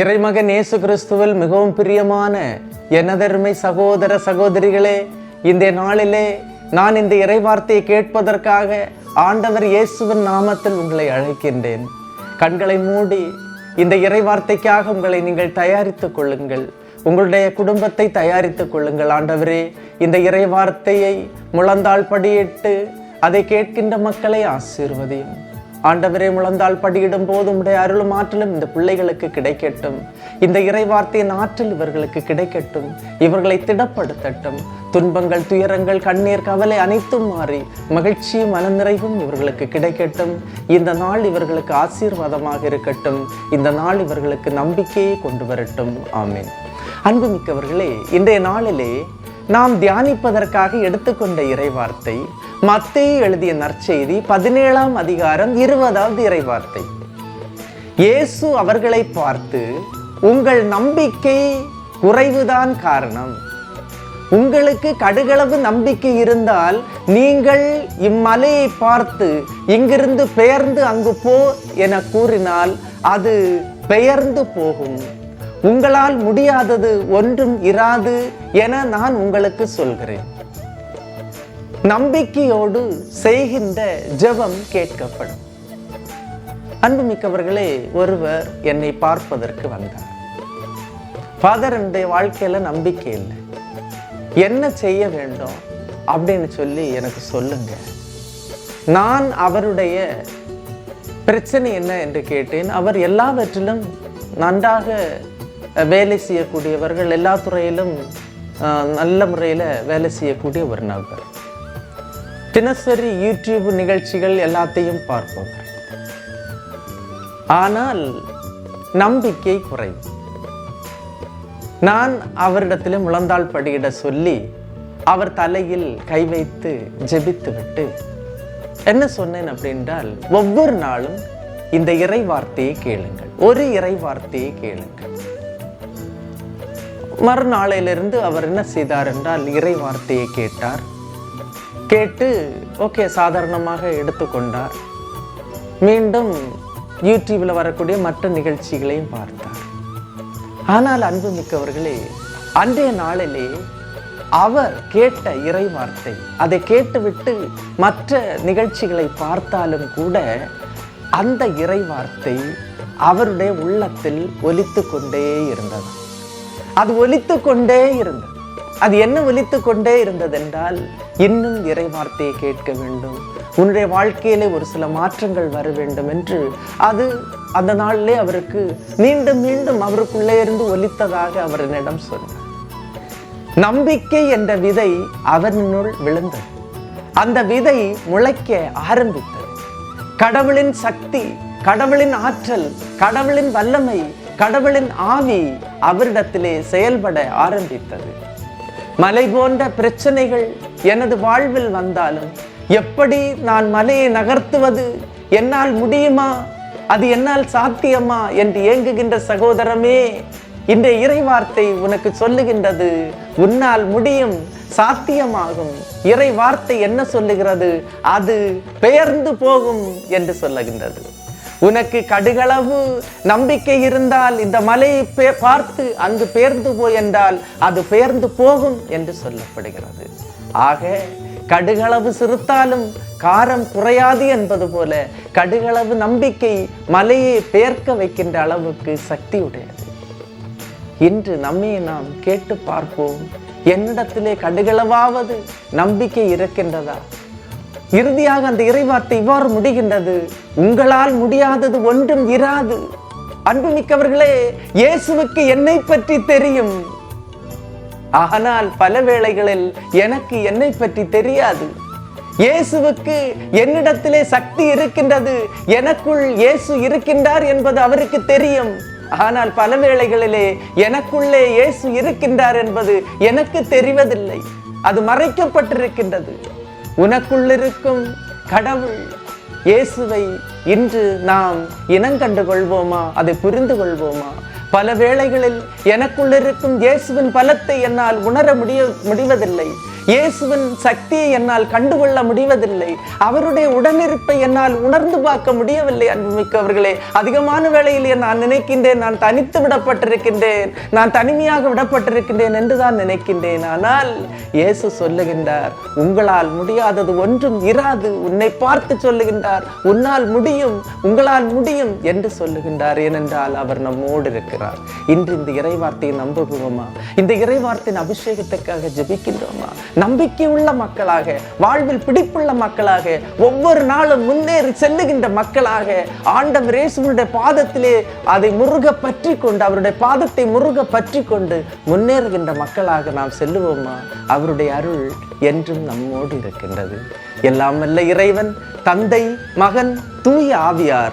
இறைமகன் இயேசு கிறிஸ்துவில் மிகவும் பிரியமான எனதருமை சகோதர சகோதரிகளே இந்த நாளிலே நான் இந்த இறைவார்த்தையை கேட்பதற்காக ஆண்டவர் இயேசுவின் நாமத்தில் உங்களை அழைக்கின்றேன். கண்களை மூடி இந்த இறைவார்த்தைக்காக உங்களை நீங்கள் தயாரித்துக் கொள்ளுங்கள். உங்களுடைய குடும்பத்தை தயாரித்துக் கொள்ளுங்கள் ஆண்டவரே. இந்த இறைவார்த்தையை முழந்தாள் படியிட்டு அதை கேட்கின்ற மக்களை ஆசீர்வதியும். ஆண்டவரே முழந்தால் படியிடும் போது உடைய அருளும் ஆற்றலும் இந்த பிள்ளைகளுக்கு கிடைக்கட்டும். இந்த இறைவார்த்தையின் ஆற்றல் இவர்களுக்கு கிடைக்கட்டும். இவர்களை திடப்படுத்தட்டும். துன்பங்கள் துயரங்கள் கண்ணீர் கவலை அனைத்தும் மாறி மகிழ்ச்சியும் மனநிறைவும் இவர்களுக்கு கிடைக்கட்டும். இந்த நாள் இவர்களுக்கு ஆசீர்வாதமாக இருக்கட்டும். இந்த நாள் இவர்களுக்கு நம்பிக்கையை கொண்டு வரட்டும். ஆமேன். அன்புமிக்கவர்களே இன்றைய நாளிலே நாம் தியானிப்பதற்காக எடுத்துக்கொண்ட இறைவார்த்தை மத்தேயு எழுதிய நற்செய்தி பதினேழாம் அதிகாரம் இருபதாவது இறைவார்த்தை. இயேசு அவர்களை பார்த்து உங்கள் நம்பிக்கை குறைவுதான் காரணம். உங்களுக்கு கடுகளவு நம்பிக்கை இருந்தால் நீங்கள் இம்மலையை பார்த்து இங்கிருந்து பெயர்ந்து அங்கு போ என கூறினால் அது பெயர்ந்து போகும். உங்களால் முடியாதது ஒன்றும் இராது என நான் உங்களுக்கு சொல்கிறேன். நம்பிக்கையோடு செய்கின்ற ஜெபம் கேட்கப்படும். அன்புமிக்கவர்களே ஒருவர் என்னை பார்ப்பதற்கு வந்தார். ஃபாதர் என்னுடைய வாழ்க்கையில நம்பிக்கை இல்லை. என்ன செய்ய வேண்டும் அப்படின்னு சொல்லி எனக்கு சொல்லுங்க. நான் அவருடைய பிரச்சனை என்ன என்று கேட்டேன். அவர் எல்லாவற்றிலும் நன்றாக வேலை செய்யக்கூடியவர்கள் எல்லா துறையிலும் அஹ், நல்ல முறையில் வேலை செய்யக்கூடிய ஒரு நபர். தினசரி யூடியூப் நிகழ்ச்சிகள் எல்லாத்தையும் பார்ப்போம். ஆனால் நம்பிக்கை குறைவு. நான் அவரிடத்திலும் முழந்தாள் படியிட சொல்லி அவர் தலையில் கை வைத்து ஜெபித்து விட்டு என்ன சொன்னேன் அப்படின்றால் ஒவ்வொரு நாளும் இந்த இறை வார்த்தையை கேளுங்கள். ஒரு இறை வார்த்தையை கேளுங்கள். மறுநாளையிலிருந்து அவர் என்ன செய்தார் என்றால் இறை வார்த்தையை கேட்டார். கேட்டு ஓகே சாதாரணமாக எடுத்துக்கொண்டார். மீண்டும் யூடியூப்ல வரக்கூடிய மற்ற நிகழ்ச்சிகளையும் பார்த்தார். ஆனால் அன்பு மிக்கவர்களே அன்றைய நாளிலே அவர் கேட்ட இறை வார்த்தை அதை கேட்டுவிட்டு மற்ற நிகழ்ச்சிகளை பார்த்தாலும் கூட அந்த இறை வார்த்தை அவருடைய உள்ளத்தில் ஒலித்து கொண்டே இருந்தது. அது ஒலித்து கொண்டே இருந்தது. அது என்ன ஒலித்து கொண்டே இருந்ததென்றால் இன்னும் இறை வார்த்தையை கேட்க வேண்டும். உன்னுடைய வாழ்க்கையிலே ஒரு சில மாற்றங்கள் வர வேண்டும் என்று. அது அந்த நாளிலே அவருக்கு மீண்டும் மீண்டும் அவருக்குள்ளே இருந்து ஒலித்ததாக அவர் என்னிடம் சொன்னார். நம்பிக்கை என்ற விதை அவனுள் விழுந்தது. அந்த விதை முளைக்க ஆரம்பித்தது. கடவுளின் சக்தி கடவுளின் ஆற்றல் கடவுளின் வல்லமை கடவுளின் ஆவி அவரிடத்திலே செயல்பட ஆரம்பித்தது. மலை போன்ற பிரச்சனைகள் எனது வாழ்வில் வந்தாலும் எப்படி நான் மலையை நகர்த்துவது? என்னால் முடியுமா? அது என்னால் சாத்தியமா? என்று ஏங்குகின்ற சகோதரமே இந்த இறைவார்த்தை உனக்கு சொல்லுகின்றது. உன்னால் முடியும் சாத்தியமாகும். இறை வார்த்தை என்ன சொல்லுகிறது? அது பெயர்ந்து போகும் என்று சொல்லுகின்றது. உனக்கு கடுகளவு நம்பிக்கை இருந்தால் இந்த மலையை பார்த்து அங்கு பெயர்ந்து போய் என்றால் அது பெயர்ந்து போகும் என்று சொல்லப்படுகிறது. ஆக கடுகளவு சிறுத்தாலும் காரம் குறையாது என்பது போல கடுகளவு நம்பிக்கை மலையை பெயர்க்க வைக்கின்ற அளவுக்கு சக்தி உடையது. இன்று நம்மை நாம் கேட்டு பார்ப்போம் என்னிடத்திலே கடுகளவாவது நம்பிக்கை இருக்கின்றதா? இறுதியாக அந்த இறைவார்த்தை இவ்வாறு முடிகின்றது உங்களால் முடியாதது ஒன்றும் இராது. அன்புமிக்கவர்களே இயேசுவுக்கு என்னை பற்றி தெரியும். ஆனால் பல வேளைகளில் எனக்கு என்னை பற்றி தெரியாது. இயேசுவுக்கு என்னிடத்திலே சக்தி இருக்கின்றது. எனக்குள் இயேசு இருக்கின்றார் என்பது அவருக்கு தெரியும். ஆனால் பல வேளைகளிலே எனக்குள்ளே இயேசு இருக்கின்றார் என்பது எனக்கு தெரிவதில்லை. அது மறைக்கப்பட்டிருக்கின்றது. உனக்குள்ளிருக்கும் கடவுள் இயேசுவை இன்று நாம் இனங்கண்டு கொள்வோமா அதை புரிந்து கொள்வோமா? பல வேளைகளில் எனக்குள் இருக்கும் இயேசுவின் பலத்தை என்னால் உணர முடிய முடிவதில்லை. இயேசுவின் சக்தியை என்னால் கண்டுகொள்ள முடிவதில்லை. அவருடைய உடனிருப்பை என்னால் உணர்ந்து பார்க்க முடியவில்லை அன்புமிக்கவர்களே. அதிகமான வேளையிலே நான் நினைக்கின்றேன் நான் தனித்து விடப்பட்டிருக்கின்றேன் நான் தனிமையாக விடப்பட்டிருக்கின்றேன் என்று தான் நினைக்கின்றேன். ஆனால் இயேசு சொல்லுகின்றார் உங்களால் முடியாதது ஒன்றும் இராது. உன்னை பார்த்து சொல்லுகின்றார் உன்னால் முடியும் உங்களால் முடியும் என்று சொல்லுகின்றார். ஏனென்றால் அவர் நம்மோடு இருக்கிறார். இன்று இந்த இறைவார்த்தையை நம்புவோமா இந்த இறைவார்த்தையின் அபிஷேகத்துக்காக ஜபிக்கின்றோமா? நம்பிக்கையுள்ள மக்களாக வாழ்வில் பிடிப்புள்ள மக்களாக ஒவ்வொரு நாளும் முன்னேறி செல்லுகின்ற மக்களாக ஆண்டவர் இயேசுவினுடைய பாதத்திலே அதை முருக பற்றி கொண்டு அவருடைய பாதத்தை முருக பற்றி கொண்டு முன்னேறுகின்ற மக்களாக நாம் செல்லுவோமா? அவருடைய அருள் என்றும் நம்மோடு இருக்கின்றது. எல்லாம் வல்ல இறைவன் தந்தை மகன் தூய ஆவியார்